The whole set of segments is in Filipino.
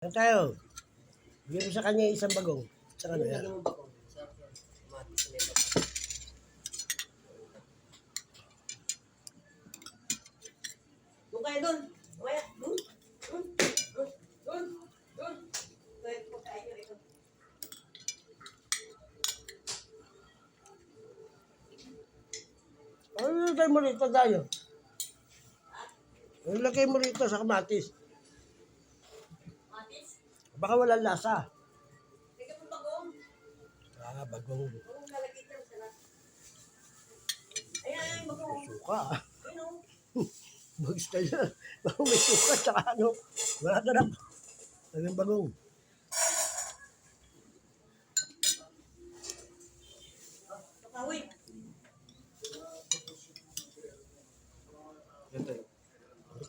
Ano tayo? Bigyan mo sa kanya isang bagong. Sa ano yan? Lagyan mo ba ko? Sarap yan. Mati, sineta. Doon kayo doon. Kaya, doon. Doon. Tayo. Ano mo rito tayo? Ano nilagay mo rito sa kamatis? Baka walang lasa. Bagong. Ah, bagong. Bagong bagong. Suka. Ayun o. Bagus na yan. Bagong may suka tsaka ano. Wala na. Lagyan bagong. Kahoy.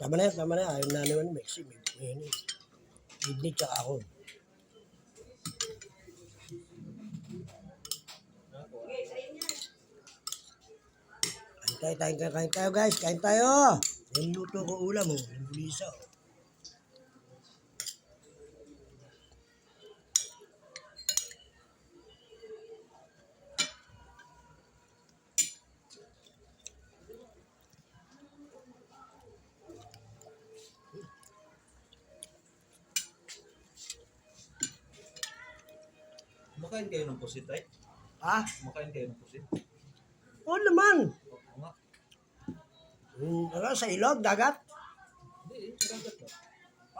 Tama na yan, tama na yan. Ayaw na naman Mexi. May, may, may, kidney tsaka ako. Kain tayo, kain tayo, kain tayo guys. Kain tayo. Yung luto ko ulam oh. Yung bulisa oh. Makain kayo ng pusit ay? Ha? Makain kayo ng pusit? Oo naman. Oo nga. Yung, ano, sa ilog, dagat. Hindi, sa dagat lang.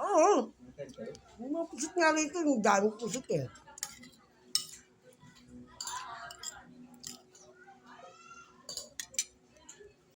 Oo. Makain kayo. Mga pusit nga rito. Yung daming pusit eh.